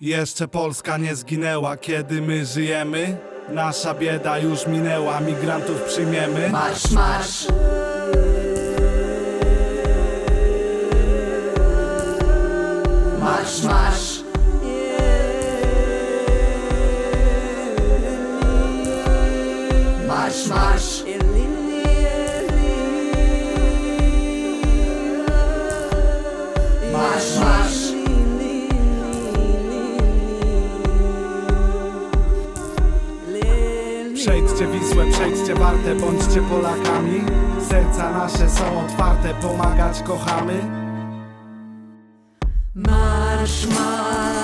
Jeszcze Polska nie zginęła, kiedy my żyjemy. Nasza bieda już minęła, migrantów przyjmiemy. Marsz, marsz! Marsz, marsz! Marsz, marsz! Przejdźcie Wisłę, przejdźcie Wartę, bądźcie Polakami. Serca nasze są otwarte, pomagać kochamy. Marsz, marsz,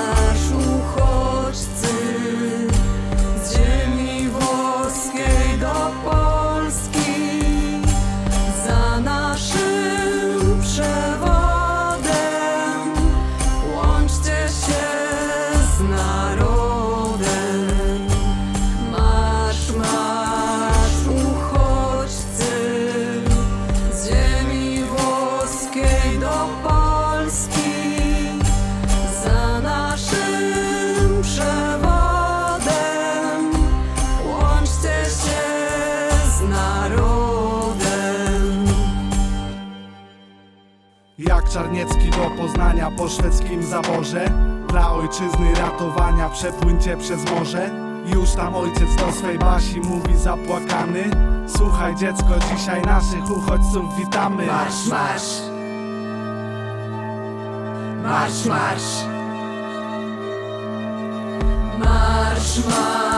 narodem. Jak Czarniecki do Poznania po szwedzkim zaborze Dla ojczyzny ratowania przepłyńcie przez morze Już tam ojciec do swej Basi mówi zapłakany Słuchaj dziecko, dzisiaj naszych uchodźców witamy Marsz, marsz. Marsz, marsz. Marsz, marsz,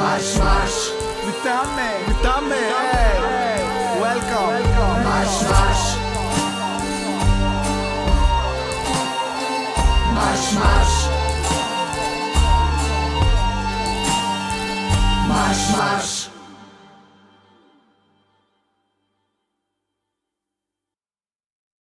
Marsz, marsz. Witamy, witamy, hey, welcome Marsz,